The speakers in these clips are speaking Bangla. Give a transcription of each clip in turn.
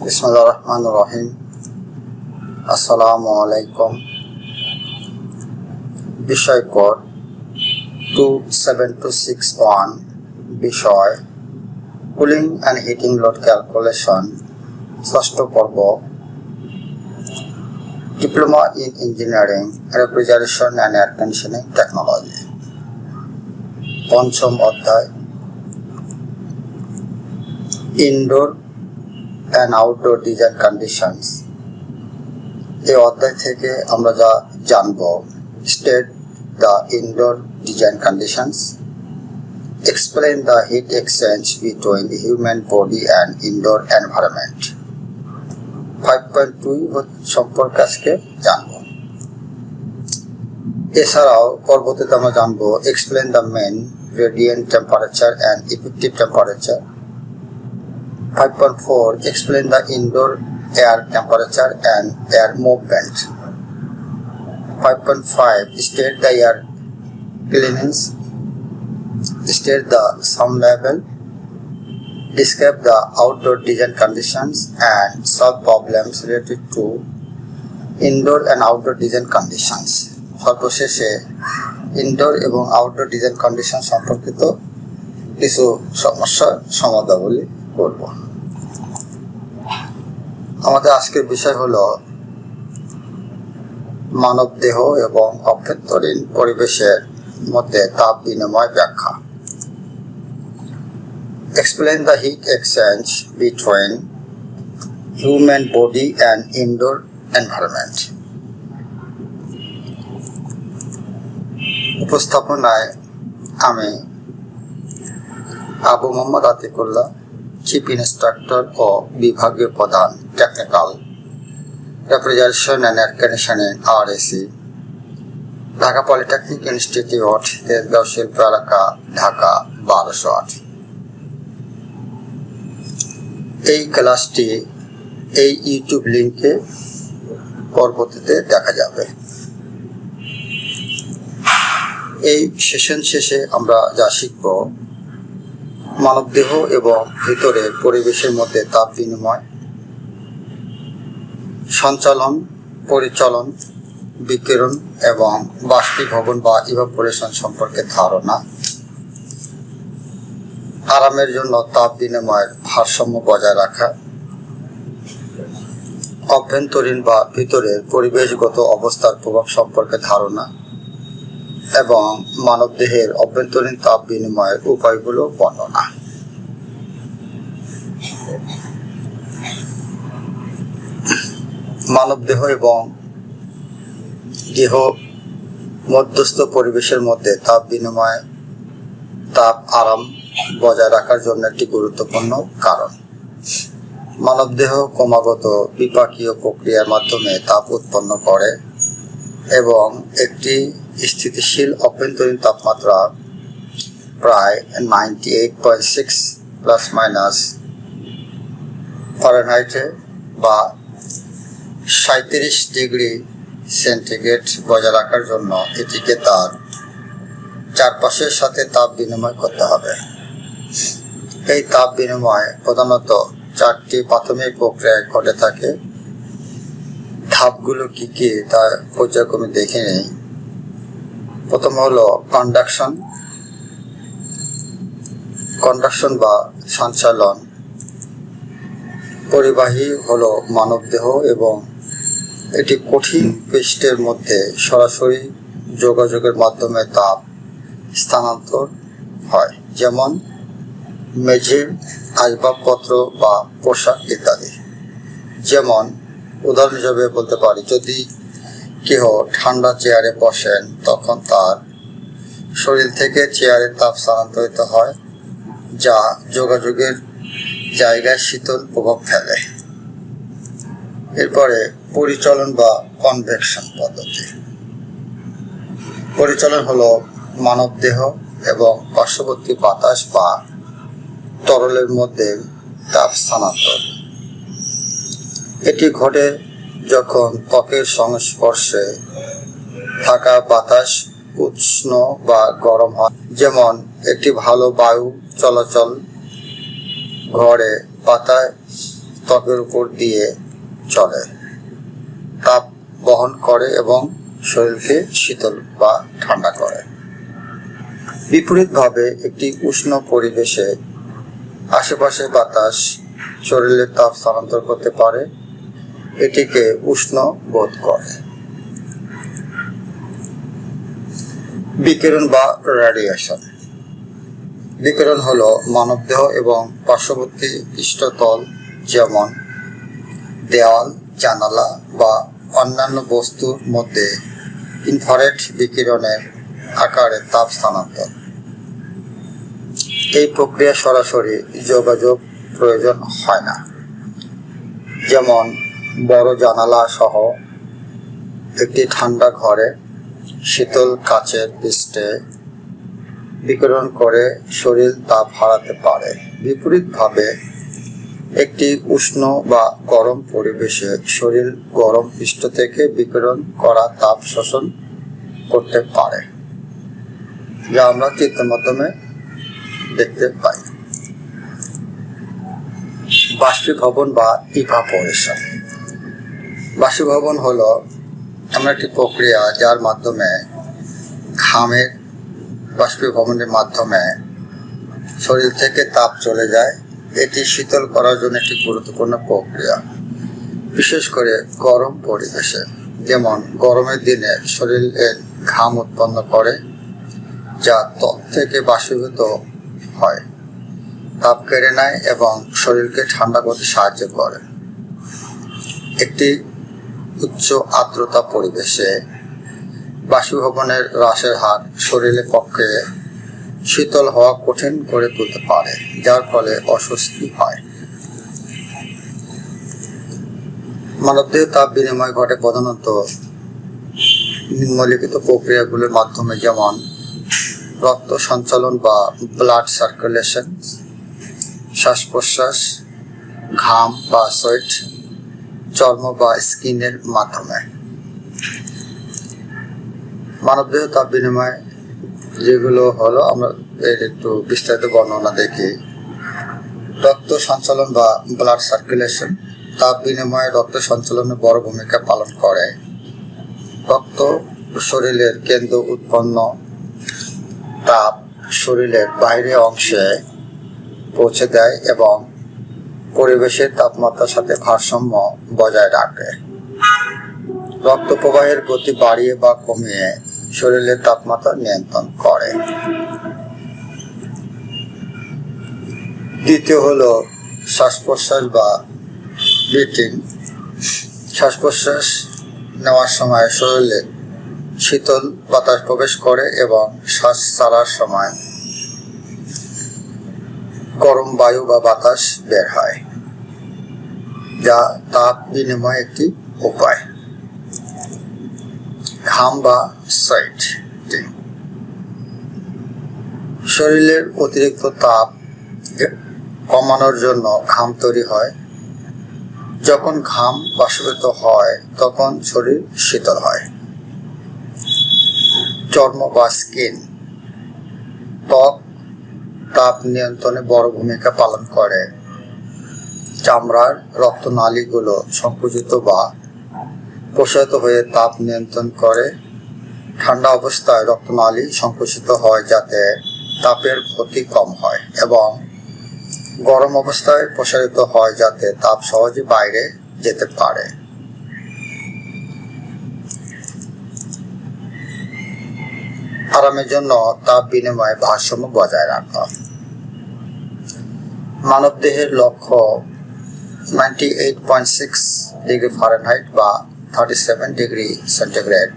বিসমুল্লাহ রহমান রহিম আসসালামু আলাইকুম বিষয় code two seven two six one বিষয় cooling and heating load calculation ষষ্ঠ পর্ব diploma in engineering refrigeration and air conditioning technology পঞ্চম অধ্যায় indoor and outdoor design conditions এই অধ্যায় থেকে আমরা যা জানব state the indoor design conditions explain the heat exchange between human body and indoor environment five point two সম্পর্কে আজকে জানব। এছাড়াও পরবর্তীতে আমরা জানব explain the mean radiant temperature and effective temperature 5.4 explain the indoor air temperature and air movement 5.5 state the air cleanliness state the sound level describe the outdoor design conditions and solve problems related to indoor and outdoor design conditions সর্বশেষে ইনডোর এবং আউটডোর ডিজাইন কন্ডিশন সম্পর্কিত কিছু সমস্যার সমাধাবলী করব আমাদের আজকের বিষয় হলো মানব দেহ এবং অভ্যন্তরীণ পরিবেশের মধ্যে তাপ বিনিময় ব্যাখ্যা। Explain the heat exchange between human body and indoor environment উপস্থাপনায় আমি আবু মোহাম্মদ আতিকুল্লাহ চিফ ইন্সট্রাক্টর ও বিভাগীয় প্রধান। Refrigeration and air conditioning R AC Dhaka polytechnic institute Tejgaon শিল্প এলাকা, ঢাকা বারোশো আট। এই ক্লাসটি এই ইউটিউব লিঙ্কে পরবর্তীতে দেখা যাবে। এই সেশন শেষে আমরা যা শিখব, মানবদেহ এবং ভিতরের পরিবেশের মধ্যে তাপ বিনিময় সঞ্চালন, পরিচালন, বিকিরণ এবং বাষ্পীভবন বা ইভাপোরেশন সম্পর্কে ধারণা। আরামের জন্য তাপ বিনিময়ের ভারসাম্য বজায় রাখা। অভ্যন্তরীণ বা ভিতরের পরিবেশগত অবস্থার প্রভাব সম্পর্কে ধারণা এবং মানবদেহের অভ্যন্তরীণ তাপ বিনিময়ের উপায়গুলো বর্ণনা। মানবদেহ এবং দেহ মধ্যস্থ পরিবেশের মধ্যে তাপ বিনিময়, তাপ আরাম বজায় রাখার জন্য একটি গুরুত্বপূর্ণ কারণ। মানবদেহ ক্রমাগত বিপাকীয় প্রক্রিয়ার মাধ্যমে তাপ উৎপন্ন করে এবং একটি স্থিতিশীল অভ্যন্তরীণ তাপমাত্রা প্রায় ninety eight point six plus minus ফারেনহাইটে বা সাঁত্রিশ ডিগ্রি সেন্টিগ্রেড বজায় রাখার জন্য এটিকে তার চারপাশের সাথে তাপ বিনিময় করতে হবে। এই তাপ বিনিময় প্রধানত চারটি প্রাথমিক প্রক্রিয়ায় ঘটে থাকে। ধাপগুলো কি কি তা পর্যায়ক্রমে দেখে নেই। প্রথম হলো কন্ডাকশন। কন্ডাকশন বা সঞ্চালন। পরিবাহী হলো মানবদেহ এবং এটি কঠিন পৃষ্ঠের মধ্যে সরাসরি যোগাযোগের মাধ্যমে তাপ স্থানান্তর হয়, যেমন মেঝের আসবাবপত্র বা পোশাক ইত্যাদি। যেমন, উদাহরণ হিসেবে বলতে পারি, যদি কেহ ঠান্ডা চেয়ারে বসেন, তখন তার শরীর থেকে চেয়ারের তাপ স্থানান্তরিত হয়, যা যোগাযোগের জায়গায় শীতল প্রভাব ফেলে। এরপরে পরিচলন বা কনভেকশন পদ্ধতি। পরিচলন হলো মানবদেহ এবং পার্শ্ববর্তী বাতাস বা তরলের মধ্যে তাপ স্থানান্তর। এটি ঘটে যখন ত্বকের সংস্পর্শে থাকা বাতাস উষ্ণ বা গরম হয়। যেমন একটি ভালো বায়ু চলাচল ঘরে বাতাস ত্বকের উপর দিয়ে চলে। তাপ বহন করে এবং শরীরকে শীতল বা ঠান্ডা করে। বিপরীতভাবে একটি উষ্ণ পরিবেশে আশেপাশে বাতাস শরীরের তাপ স্থানান্তর করতে পারে, এটিকে উষ্ণ বোধ করে। বিকিরণ বা রেডিয়েশন বিকিরণ হলো মানবদেহ এবং পার্শ্ববর্তী পৃষ্ঠতল, যেমন দেওয়াল জানালা বা অন্যান্য বস্তুর মধ্যে ইনফ্রারেড বিকিরণের আকারে তাপ স্থানান্তর। এই প্রক্রিয়া সরাসরি যোগাযোগ প্রয়োজন হয় না। যেমন বড় জানালা সহ একটি ঠান্ডা ঘরে শীতল কাচের পৃষ্ঠে বিকিরণ করে শরীর তাপ হারাতে পারে। বিপরীতভাবে একটি উষ্ণ বা গরম পরিবেশে শরীর গরম পৃষ্ঠ থেকে বিকিরণ করা তাপ শোষণ করতে পারে, যা আমরা চিত্রের মাধ্যমে দেখতে পাই। বাষ্পীভবন বা ইভাপোরেশন বাষ্পীভবন হলো এমন একটি প্রক্রিয়া যার মাধ্যমে ঘামের বাষ্পীভবনের মাধ্যমে শরীর থেকে তাপ চলে যায় এটি শীতল করার জন্য একটি গুরুত্বপূর্ণ প্রক্রিয়া। বিশেষ করে গরম পরিবেশে, যেমন গরমের দিনে শরীরের ঘাম উৎপন্ন করে, যা ত্বক থেকে বাষ্পীভূত হয়, তাপ কেড়ে নেয় এবং শরীরকে ঠান্ডা করতে সাহায্য করে। একটি উচ্চ আর্দ্রতা পরিবেশে বাষ্পীভবনের হ্রাসের হার শরীরের পক্ষে শীতল হওয়া কঠিন করে তুলতে পারে, যার ফলে অস্বস্তি হয়। মানবদেহ তাপ বিনিময় ঘটে প্রধানত নিম্নলিখিত প্রক্রিয়াগুলোর মাধ্যমে, যেমন রক্ত সঞ্চালন বা ব্লাড সার্কুলেশন শ্বাস প্রশ্বাস ঘাম বা সোয়েট, চর্ম বা স্কিনের মাধ্যমে। মানবদেহ তাপ বিনিময় যেগুলো হলো আমরা একটু বিস্তারিত বর্ণনা দেখি। রক্ত সঞ্চালন বা ব্লাড সার্কুলেশন তাপ বিনিময়ে রক্ত সঞ্চালনে বড় ভূমিকা পালন করে। রক্ত শরীরের কেন্দ্র উৎপন্ন তাপ শরীরের বাইরে অংশে পৌঁছে দেয় এবং পরিবেশের তাপমাত্রার সাথে ভারসাম্য বজায় রাখে। রক্ত প্রবাহের গতি বাড়িয়ে বা কমিয়ে শরীরের তাপমাত্রা নিয়ন্ত্রণ করে। দ্বিতীয় হলো শ্বাস প্রশ্বাস বা ব্রিথিং শ্বাস প্রশ্বাস নেওয়ার সময় শরীরে শীতল বাতাস প্রবেশ করে এবং শ্বাস ছাড়ার সময় গরম বায়ু বা বাতাস বের হয়, যা তাপ বিনিময় একটি উপায়। ঘাম বা শরীরের অতিরিক্ত তাপ কমানোর জন্য ঘাম তৈরি হয়। যখন ঘাম বাষ্পীভূত হয়, তখন শরীর শীতল হয়। চর্ম বা স্কিন ত্বক তাপ নিয়ন্ত্রণে বড় ভূমিকা পালন করে। চামড়ার রক্তনালীগুলো সংকুচিত বা প্রসারিত হয়ে তাপ নিয়ন্ত্রণ করে। ঠান্ডা অবস্থায় রক্তনালী সংকুচিত হয় যাতে তাপের ক্ষতি কম হয় এবং গরম অবস্থায় প্রসারিত হয় যাতে তাপ সহজে বাইরে যেতে পারে। আরামের জন্য তাপ বিনিময়ে ভারসাম্য বজায় রাখা। মানবদেহের লক্ষ্য ninety eight point six degree Fahrenheit বা থার্টি সেভেন ডিগ্রি সেন্টিগ্রেড।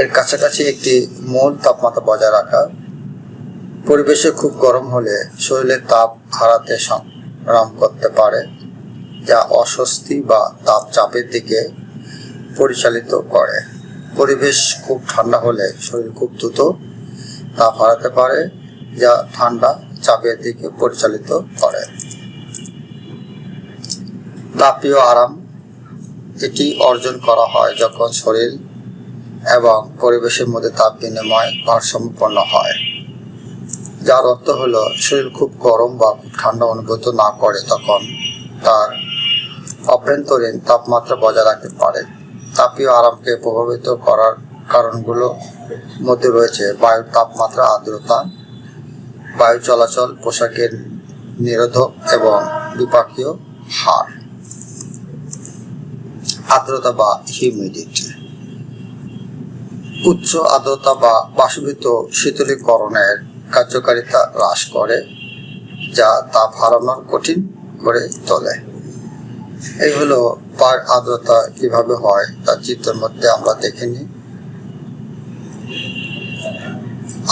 এর কাছাকাছি একটি মূল তাপমাত্রা বজায় রাখা। পরিবেশে খুব গরম হলে শরীরের তাপ হারাতে সংগ্রাম করতে পারে, যা অস্বস্তি বা তাপ চাপের দিকে পরিচালিত করে। পরিবেশ খুব ঠান্ডা হলে শরীর খুব দ্রুত তাপ হারাতে পারে, যা ঠান্ডা চাপের দিকে পরিচালিত করে। তাপীয় আরাম এটি অর্জন করা হয় যখন শরীর এবং পরিবেশের মধ্যে তাপ বিনিময় ভারসাম্যপন্ন হয়। যার অর্থ হলো, শরীর খুব গরম বা খুব ঠান্ডা অনুভূত না করে তখন তার অভ্যন্তরীণ তাপমাত্রা বজায় রাখতে পারে। তাপীয় আরামকে প্রভাবিত করার কারণগুলো মধ্যে রয়েছে। বায়ুর তাপমাত্রা, আর্দ্রতা, বায়ু চলাচল, পোশাকের নিরোধক এবং বিপাকীয় হার। আর্দ্রতা বা হিউমিডিটি উচ্চ আর্দ্রতা বা বাষ্পীভূত শীতলীকরণের কার্যকারিতা হ্রাস করে, যা তাপ হারানোর কঠিন করে তোলে। এই হলো পার আর্দ্রতা কীভাবে হয় তার চিত্রের মধ্যে আমরা দেখে নিই।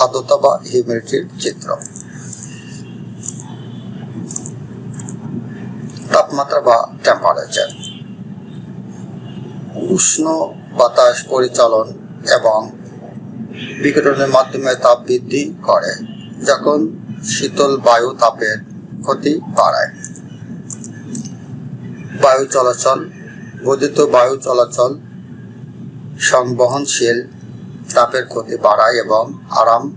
আর্দ্রতা বা হিউমিডিটির চিত্র। তাপমাত্রা বা টেম্পারেচার উষ্ণ বাতাস পরিচালন এবং বিকিরণের মাধ্যমে তাপ বৃদ্ধি করে, যখন শীতল বায়ু তাপের ক্ষতি বাড়ায়। বায়ু চলাচল, বর্ধিত বায়ু চলাচল সংবহনশীল তাপের ক্ষতি বাড়ায় এবং আরাম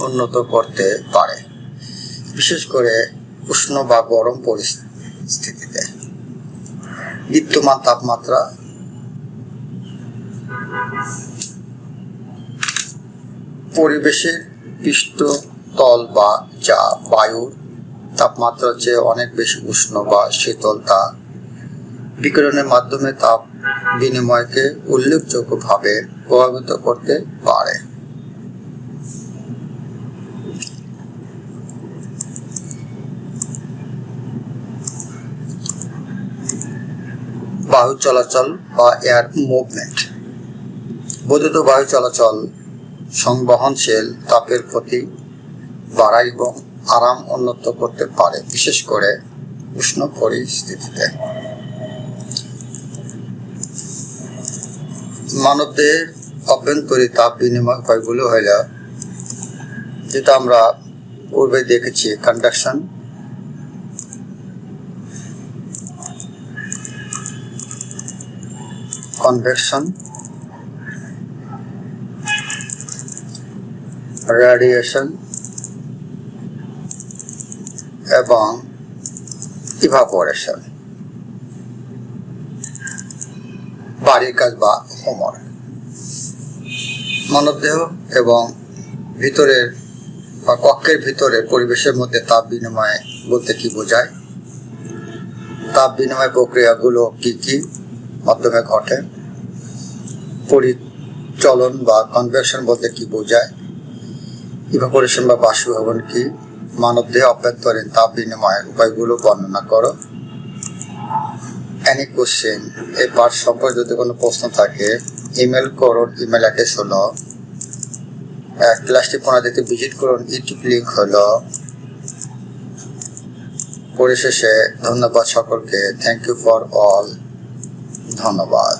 উন্নত করতে পারে, বিশেষ করে উষ্ণ বা গরম পরিস্থিতিতে। বিদ্যমান তাপমাত্রা। পরিবেশের পৃষ্ঠতল বা যা বায়ুর তাপমাত্রার চেয়ে অনেক বেশি উষ্ণ বা শীতল তা বিকিরণের মাধ্যমে তাপ বিনিময়কে উল্লেখযোগ্যভাবে প্রভাবিত করতে পারে বায়ু চলাচল বা এয়ার মুভমেন্ট। বর্ধিত বায়ু চলাচল সংবহনশীল তাপের ক্ষতি বাড়ায় এবং আরাম উন্নত করতে পারে, বিশেষ করে উষ্ণ পরিস্থিতিতে। মানবদেহের অভ্যন্তরীণ তাপ বিনিময় উপায়গুলো হইল, যেটা আমরা পূর্বে দেখেছি কন্ডাকশন কনভেকশন রেডিয়েশন এবং ইভাপোরেশন বাড়ির কাজ বা হোমওয়ার্ক মানবদেহ এবং ভিতরের বা কক্ষের ভিতরে পরিবেশের মধ্যে তাপ বিনিময় বলতে কি বোঝায়? তাপ বিনিময় প্রক্রিয়াগুলো কি কি? মাধ্যমে ঘটে। পরিচলন বা কনভেকশন বলতে কি বোঝায়? ইভাপোরেশন বা বাষ্পীভবন কি? মানবদেহে অভ্যন্তরীণ তাপ বিনিময়ের উপায়গুলো বর্ণনা করো। এনি কোশ্চেন এই পাঠ সম্পর্কে যদি কোনো প্রশ্ন থাকে ইমেল করুন ইমেল অ্যাড্রেস হলো ক্লাসটি পুনরাদিতে ভিজিট করুন ইউটিউব লিঙ্ক হলো। পরিশেষে ধন্যবাদ সকলকে। থ্যাংক ইউ ফর অল ধন্যবাদ।